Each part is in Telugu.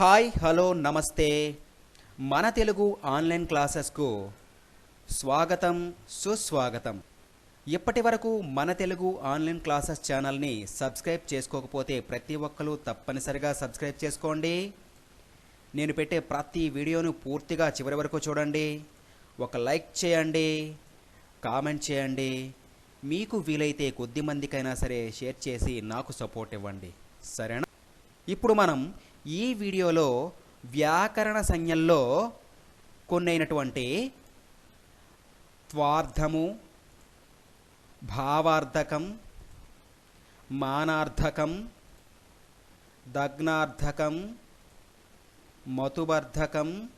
హాయ్ హలో నమస్తే. మన తెలుగు ఆన్లైన్ క్లాసెస్కు స్వాగతం సుస్వాగతం. ఇప్పటి వరకు మన తెలుగు ఆన్లైన్ క్లాసెస్ ఛానల్ని సబ్స్క్రైబ్ చేసుకోకపోతే ప్రతి ఒక్కరూ తప్పనిసరిగా సబ్స్క్రైబ్ చేసుకోండి. నేను పెట్టే ప్రతి వీడియోను పూర్తిగా చివరి వరకు చూడండి. ఒక లైక్ చేయండి కామెంట్ చేయండి. మీకు వీలైతే కొద్ది మందికైనా సరే షేర్ చేసి నాకు సపోర్ట్ ఇవ్వండి. సరేనా? ఇప్పుడు మనం ఈ వీడియోలో వ్యాకరణ సంజ్ఞల్లో కొన్నైనటువంటి త్వార్థము భావార్థకం మానార్థకం దగ్నార్థకం మతుబర్ధకం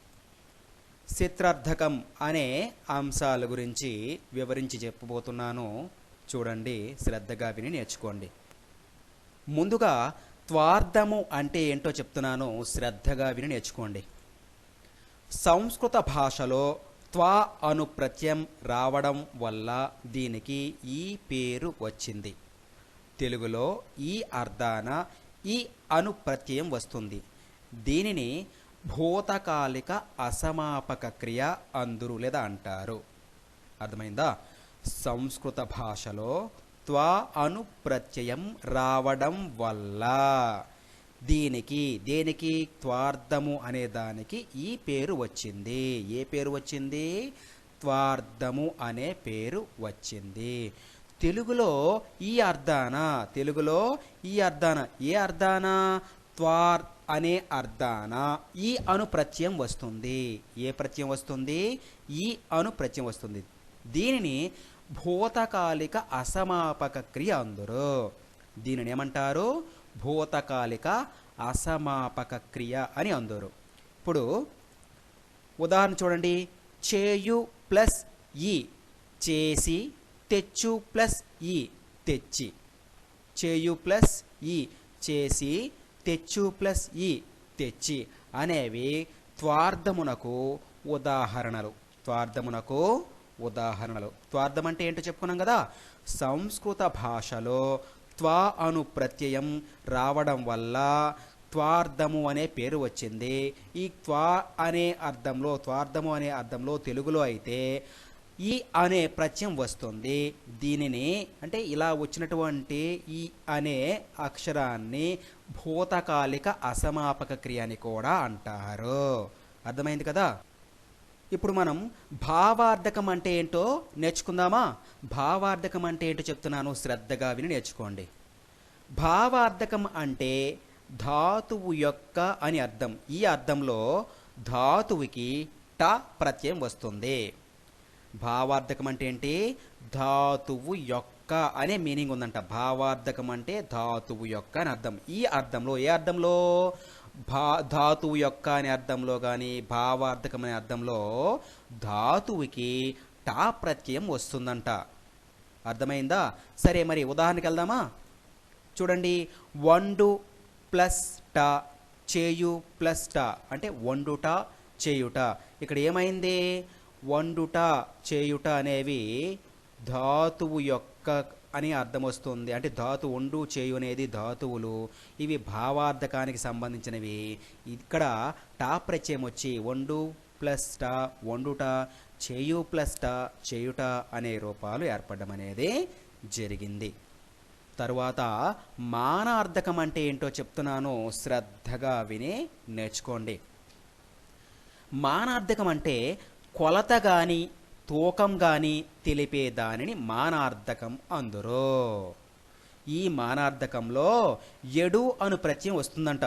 చిత్రార్థకం అనే అంశాల గురించి వివరించి చెప్పబోతున్నాను. చూడండి శ్రద్ధగా విని నేర్చుకోండి. ముందుగా స్వార్థము అంటే ఏంటో చెప్తున్నాను శ్రద్ధగా విని నేర్చుకోండి. సంస్కృత భాషలో త్వా అను ప్రత్యయం రావడం వల్ల దీనికి ఈ పేరు వచ్చింది. తెలుగులో ఈ అర్ధాన ఈ అను ప్రత్యయం వస్తుంది. దీనిని భూతకాలిక అసమాపక క్రియ అందురు లేదా అంటారు. అర్థమైందా? సంస్కృత భాషలో త్వా అను ప్రత్యయం రావడం వల్ల. దీనికి దేనికి త్వార్థము అనే దానికి ఈ పేరు వచ్చింది. ఏ పేరు వచ్చింది? త్వార్థము అనే పేరు వచ్చింది. తెలుగులో ఈ అర్ధాన తెలుగులో ఈ అర్ధాన ఏ అర్ధాన? త్వార్ అనే అర్ధాన ఈ అను ప్రత్యయం వస్తుంది. ఏ ప్రత్యయం వస్తుంది? ఈ అను ప్రత్యయం వస్తుంది. దీనిని భూతకాలిక అసమాపక క్రియ అందరు. దీనిని ఏమంటారు? భూతకాలిక అసమాపక క్రియ అని అందరు. ఇప్పుడు ఉదాహరణ చూడండి. చేయు ప్లస్ ఈ చేసి తెచ్చు ప్లస్ ఈ తెచ్చి. చేయు ప్లస్ ఈ చేసి తెచ్చు ప్లస్ ఈ తెచ్చి అనేవి త్వార్థమునకు ఉదాహరణలు. త్వార్థమునకు ఉదాహరణలు. త్వార్థం అంటే ఏంటో చెప్పుకున్నాం కదా? సంస్కృత భాషలో త్వా అను ప్రత్యయం రావడం వల్ల త్వార్థము అనే పేరు వచ్చింది. ఈ త్వా అనే అర్థంలో త్వార్థము అనే అర్థంలో తెలుగులో అయితే ఈ అనే ప్రత్యయం వస్తుంది. దీనిని అంటే ఇలా వచ్చినటువంటి ఈ అనే అక్షరాన్ని భూతకాలిక అసమాపక క్రియ అని కూడా అంటారు. అర్థమైంది కదా? ఇప్పుడు మనం భావార్థకం అంటే ఏంటో నేర్చుకుందామా? భావార్థకం అంటే ఏంటో చెప్తున్నాను. శ్రద్ధగా విని నేర్చుకోండి. భావార్థకం అంటే ధాతువు యొక్క అని అర్థం. ఈ అర్థంలో ధాతువుకి ట ప్రత్యయం వస్తుంది. భావార్థకం అంటే ఏంటి? ధాతువు యొక్క అనే మీనింగ్ ఉందంట. భావార్థకం అంటే ధాతువు యొక్క అని అర్థం. ఈ అర్థంలో ఏ అర్థంలో? భా ధాతువు యొక్క అనే అర్థంలో కానీ భావార్థకం అనే అర్థంలో ధాతువుకి టా ప్రత్యయం వస్తుందంట. అర్థమైందా? సరే మరి ఉదాహరణకి వెళ్దామా? చూడండి వండు ప్లస్ టా చేయు ప్లస్ టా అంటే వండుట చేయుట ఇక్కడ ఏమైంది? వండుట చేయుట అనేవి ధాతువు యొక్క అని అర్థం వస్తుంది అంటే ధాతు వండు చేయు అనేది ధాతువులు ఇవి భావార్థకానికి సంబంధించినవి. ఇక్కడ టా ప్రత్యయం వచ్చి వండు ప్లస్ టా వండుట చేయు ప్లస్ టా చేయుట అనే రూపాలు ఏర్పడడం అనేది జరిగింది. తరువాత మానార్థకం అంటే ఏంటో చెప్తున్నాను శ్రద్ధగా విని నేర్చుకోండి. మానార్థకం అంటే కొలత కానీ తూకం గాని తెలిపే దానిని మానార్థకం అందురు. ఈ మానార్థకంలో ఎడు అను ప్రత్యయం వస్తుందంట.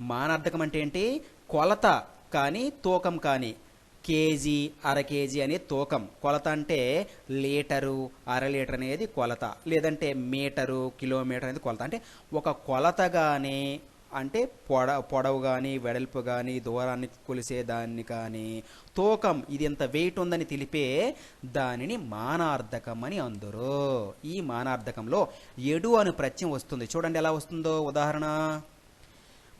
మానార్థకం అంటే ఏంటి? కొలత కానీ తూకం కానీ. కేజీ అర కేజీ అనే తూకం. కొలత అంటే లీటరు అర లీటర్ అనేది కొలత. లేదంటే మీటరు కిలోమీటర్ అనేది కొలత. అంటే ఒక కొలత కానీ అంటే పొడ పొడవు కానీ వెడల్పు కానీ దూరాన్ని కొలిసే దాన్ని కానీ తూకం ఇది ఎంత వెయిట్ ఉందని తెలిపే దానిని మానార్థకం అని అందరు. ఈ మానార్థకంలో ఎడు అను ప్రత్యయం వస్తుంది. చూడండి ఎలా వస్తుందో ఉదాహరణ.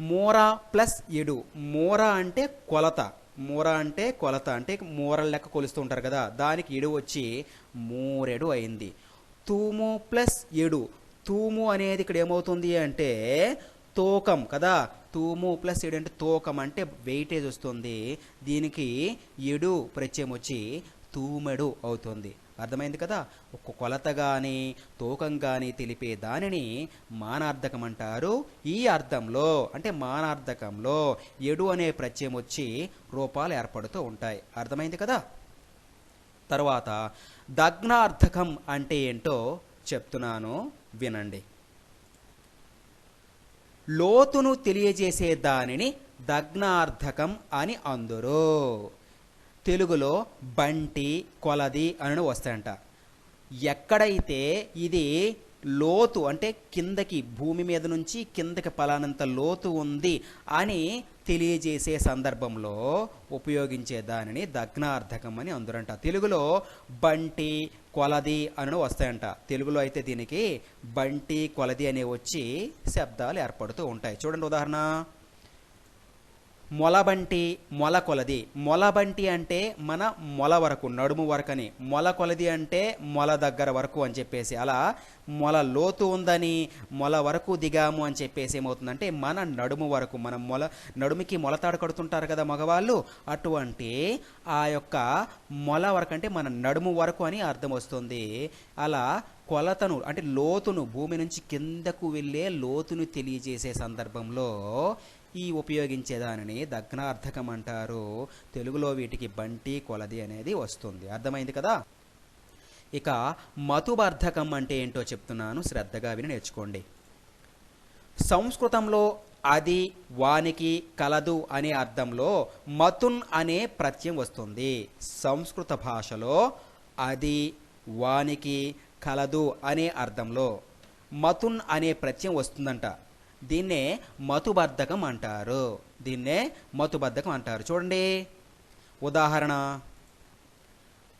మోరా ప్లస్ ఎడు. మోరా అంటే కొలత. మూర అంటే కొలత. అంటే మూరల లెక్క కొలుస్తూ ఉంటారు కదా. దానికి ఎడు వచ్చి మూరెడు అయింది. తూము ప్లస్ ఎడు. తూము అనేది ఇక్కడ ఏమవుతుంది అంటే తూకం కదా? తూము ప్లస్ ఏడు అంటే తూకం అంటే వెయిటేజ్ వస్తుంది. దీనికి ఎడు ప్రత్యయం వచ్చి తూమెడు అవుతుంది. అర్థమైంది కదా? ఒక కొలత కానీ తూకం కానీ తెలిపే దానిని మానార్థకం అంటారు. ఈ అర్థంలో అంటే మానార్థకంలో ఎడు అనే ప్రత్యయం వచ్చి రూపాలు ఏర్పడుతూ ఉంటాయి. అర్థమైంది కదా? తర్వాత దగ్నార్థకం అంటే ఏంటో చెప్తున్నాను వినండి. లోతును తెలియజేసే దానిని దగ్నార్థకం అని అందురు. తెలుగులో బంటి కొలది అని వస్తాయంట ఎక్కడైతే ఇది లోతు అంటే కిందకి భూమి మీద నుంచి కిందకి పలానంత లోతు ఉంది అని తెలియజేసే సందర్భంలో ఉపయోగించే దానిని దగ్నార్థకం అని అందురంట. తెలుగులో బంటి కొలది అని వస్తాయంట. తెలుగులో అయితే దీనికి బంటి కొలది అనే వచ్చి శబ్దాలు ఏర్పడుతూ ఉంటాయి. చూడండి ఉదాహరణ. మొలబంటి మొల కొలది. మొలబంటి అంటే మన మొల వరకు నడుము వరకని. మొల కొలది అంటే మొల దగ్గర వరకు అని చెప్పేసి. అలా మొల లోతు ఉందని మొల వరకు దిగాము అని చెప్పేసి ఏమవుతుందంటే మన నడుము వరకు మన మొల నడుముకి మొలతాడు కడుతుంటారు కదా మగవాళ్ళు. అటువంటి ఆ యొక్క మొల వరకు అంటే మన నడుము వరకు అని అర్థం వస్తుంది. అలా కొలతను అంటే లోతును భూమి నుంచి కిందకు వెళ్ళే లోతును తెలియజేసే సందర్భంలో ఈ ఉపయోగించే దానిని దగ్నార్థకం అంటారు తెలుగులో వీటికి బంటి కొలది అనేది వస్తుంది. అర్థమైంది కదా? ఇక మతుబర్ధకం అంటే ఏంటో చెప్తున్నాను. శ్రద్ధగా విని నేర్చుకోండి. సంస్కృతంలో అది వానికి కలదు అనే అర్థంలో మతున్ అనే ప్రత్యయం వస్తుంది. సంస్కృత భాషలో అది వానికి కలదు అనే అర్థంలో మతున్ అనే ప్రత్యయం వస్తుందంట. దీన్నే మతుబద్ధకం అంటారు. దీన్నే మతుబద్ధకం అంటారు. చూడండి. ఉదాహరణ.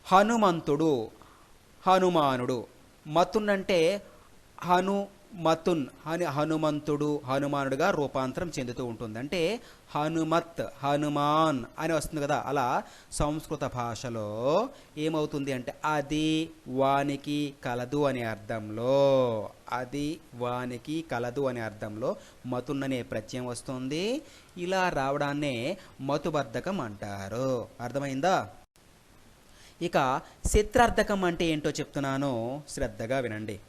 హనుమంతుడు హనుమానుడు. మతుండంటే హను మతున్ హను హనుమంతుడు హనుమానుడుగా రూపాంతరం చెందుతూ ఉంటుంది. అంటే హనుమత్ హనుమాన్ అని వస్తుంది కదా. అలా సంస్కృత భాషలో ఏమవుతుంది అంటే అది వానికి కలదు అనే అర్థంలో అది వానికి కలదు అనే అర్థంలో మతున్ అనే ప్రత్యయం వస్తుంది. ఇలా రావడాన్నే మతుబర్ధకం అంటారు. అర్థమైందా? ఇక చిత్రార్థకం అంటే ఏంటో చెప్తున్నానో. శ్రద్ధగా వినండి.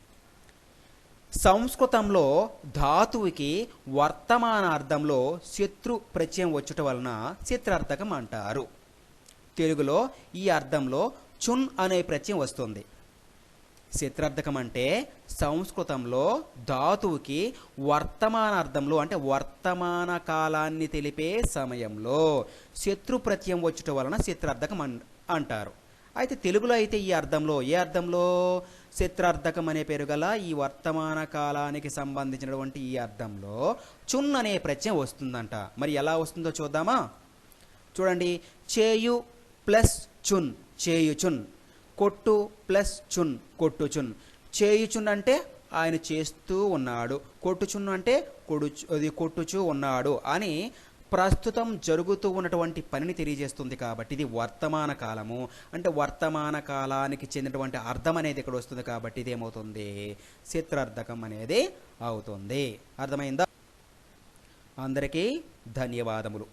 సంస్కృతంలో ధాతువుకి వర్తమానార్థంలో శత్రు ప్రత్యయం వచ్చుట వలన చిత్రార్థకం అంటారు. తెలుగులో ఈ అర్థంలో చున్ అనే ప్రత్యయం వస్తుంది. చిత్రార్థకం అంటే సంస్కృతంలో ధాతువుకి వర్తమానార్థంలో అంటే వర్తమాన కాలాన్ని తెలిపే సమయంలో శత్రు ప్రత్యయం వచ్చుట వలన చిత్రార్థకం అంటారు. అయితే తెలుగులో అయితే ఈ అర్థంలో ఏ అర్థంలో? చిత్రార్థకం అనే పేరు గల ఈ వర్తమాన కాలానికి సంబంధించినటువంటి ఈ అర్థంలో చున్ అనే ప్రత్యయం వస్తుందంట. మరి ఎలా వస్తుందో చూద్దామా? చూడండి. చేయు ప్లస్ చున్ చేయుచున్ కొట్టు ప్లస్ చున్ కొట్టుచున్ చేయుచున్ అంటే ఆయన చేస్తూ ఉన్నాడు. కొట్టుచున్ అంటే కొడుచు అది కొట్టుచూ ఉన్నాడు అని ప్రస్తుతం జరుగుతూ ఉన్నటువంటి పనిని తెలియజేస్తుంది కాబట్టి ఇది వర్తమాన కాలము. అంటే వర్తమాన కాలానికి చెందినటువంటి అర్థం అనేది ఇక్కడ వస్తుంది కాబట్టి ఇది ఏమవుతుంది చిత్రార్థకం అనేది అవుతుంది. అర్థమైందా? అందరికీ ధన్యవాదములు.